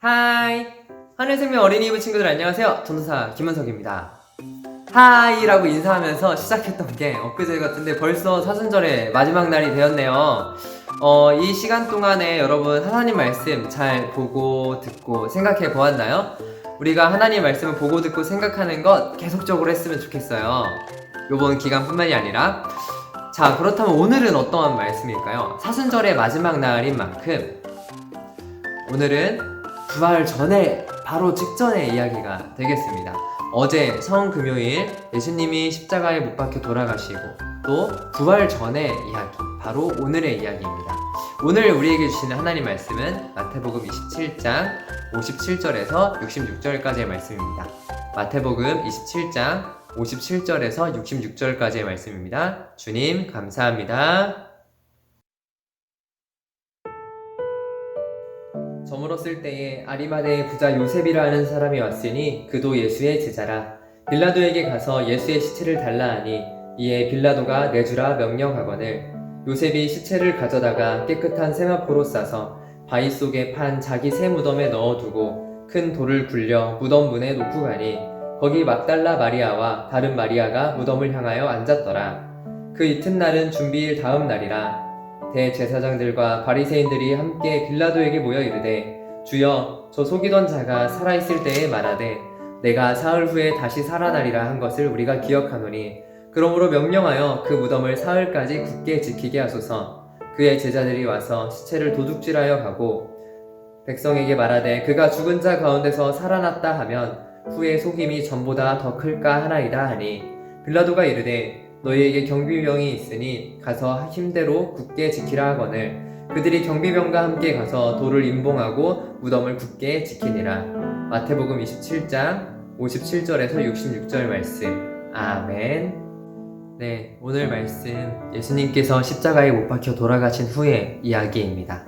하이. 하늘생명 어린이부 친구들 안녕하세요. 전도사 김은석입니다. 하이라고 인사하면서 시작했던 게 엊그제 같은데 벌써 사순절의 마지막 날이 되었네요. 어, 이 시간 동안에 여러분 하나님 말씀 잘 보고 듣고 생각해 보았나요? 우리가 하나님 말씀을 보고 듣고 생각하는 것 계속적으로 했으면 좋겠어요. 요번 기간뿐만이 아니라. 자 그렇다면 오늘은 어떠한 말씀일까요? 사순절의 마지막 날인 만큼. 오늘은 부활 전에 바로 직전의 이야기가 되겠습니다. 어제 성금요일 예수님이 십자가에 못 박혀 돌아가시고 또 부활 전의 이야기 바로 오늘의 이야기입니다. 오늘 우리에게 주시는 하나님 말씀은 마태복음 27장 57절에서 66절까지의 말씀입니다. 마태복음 27장 57절에서 66절까지의 말씀입니다. 주님 감사합니다. 저물었을 때에 아리마대의 부자 요셉이라 하는 사람이 왔으니 그도 예수의 제자라. 빌라도에게 가서 예수의 시체를 달라 하니 이에 빌라도가 내주라 명령하거늘. 요셉이 시체를 가져다가 깨끗한 세마포로 싸서 바위 속에 판 자기 새 무덤에 넣어두고 큰 돌을 굴려 무덤 문에 놓고 가니 거기 막달라 마리아와 다른 마리아가 무덤을 향하여 앉았더라. 그 이튿날은 준비일 다음 날이라 대제사장들과 바리새인들이 함께 빌라도에게 모여 이르되 주여 저 속이던 자가 살아 있을 때에 말하되 내가 사흘 후에 다시 살아나리라 한 것을 우리가 기억하노니 그러므로 명령하여 그 무덤을 사흘까지 굳게 지키게 하소서. 그의 제자들이 와서 시체를 도둑질하여 가고 백성에게 말하되 그가 죽은 자 가운데서 살아났다 하면 후에 속임이 전보다 더 클까 하나이다 하니 빌라도가 이르되 너희에게 경비병이 있으니 가서 힘대로 굳게 지키라 하거늘. 그들이 경비병과 함께 가서 돌을 임봉하고 무덤을 굳게 지키니라. 마태복음 27장 57절에서 66절 말씀. 아멘. 네 오늘 말씀 예수님께서 십자가에 못 박혀 돌아가신 후의 이야기입니다.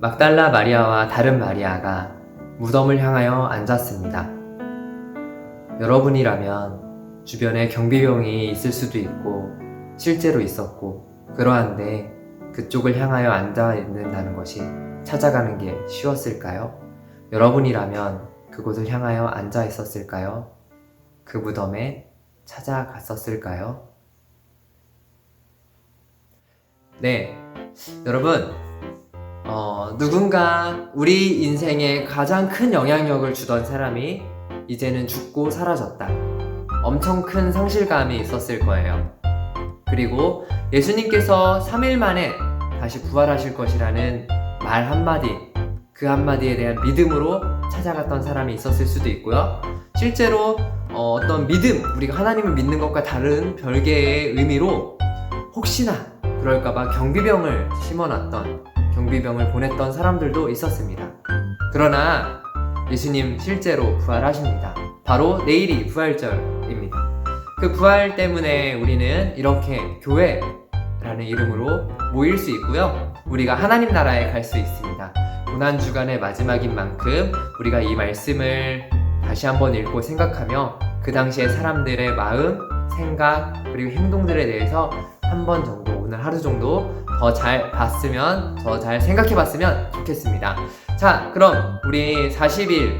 막달라 마리아와 다른 마리아가 무덤을 향하여 앉았습니다. 여러분이라면 주변에 경비병이 있을 수도 있고 실제로 있었고 그러한데 그쪽을 향하여 앉아 있는다는 것이 찾아가는 게 쉬웠을까요? 여러분이라면 그곳을 향하여 앉아 있었을까요? 그 무덤에 찾아갔었을까요? 네, 여러분, 어, 누군가 우리 인생에 가장 큰 영향력을 주던 사람이 이제는 죽고 사라졌다. 엄청 큰 상실감이 있었을 거예요. 그리고 예수님께서 3일 만에 다시 부활하실 것이라는 말 한마디, 그 한마디에 대한 믿음으로 찾아갔던 사람이 있었을 수도 있고요. 실제로 어, 떤 믿음, 우리가 하나님을 믿는 것과 다른 별개의 의미로 혹시나 그럴까봐 경비병을 심어놨던, 경비병을 보냈던 사람들도 있었습니다. 그러나 예수님 실제로 부활하십니다. 바로 내일이 부활절입니다. 그 부활 때문에 우리는 이렇게 교회라는 이름으로 모일 수 있고요. 우리가 하나님 나라에 갈 수 있습니다. 고난 주간의 마지막인 만큼 우리가 이 말씀을 다시 한번 읽고 생각하며 그 당시의 사람들의 마음, 생각 그리고 행동들에 대해서 한 번 정도 오늘 하루 정도 더 잘 봤으면 더 잘 생각해 봤으면 좋겠습니다. 자, 그럼 우리 40일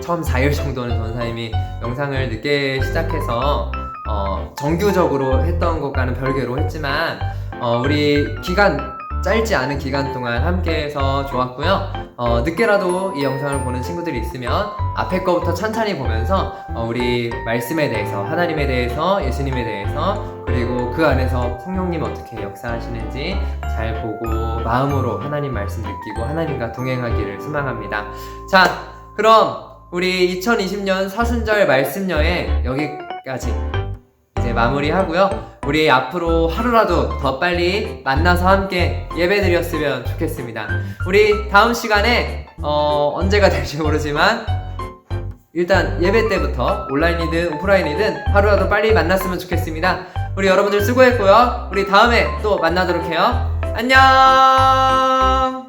처음 4일 정도는 전사님이 영상을 늦게 시작해서 어, 정규적으로 했던 것과는 별개로 했지만 어, 우리 기간 짧지 않은 기간 동안 함께해서 좋았고요. 어, 늦게라도 이 영상을 보는 친구들이 있으면 앞에 거부터 찬찬히 보면서 어, 우리 말씀에 대해서 하나님에 대해서 예수님에 대해서 그리고 그 안에서 성령님 어떻게 역사하시는지 잘 보고 마음으로 하나님 말씀 느끼고 하나님과 동행하기를 소망합니다. 자, 그럼 우리 2020년 사순절 말씀 여행 여기까지 이제 마무리하고요. 우리 앞으로 하루라도 더 빨리 만나서 함께 예배 드렸으면 좋겠습니다. 우리 다음 시간에 어, 언제가 될지 모르지만 일단 예배 때부터 온라인이든 오프라인이든 하루라도 빨리 만났으면 좋겠습니다. 우리 여러분들 수고했고요. 우리 다음에 또 만나도록 해요. 안녕!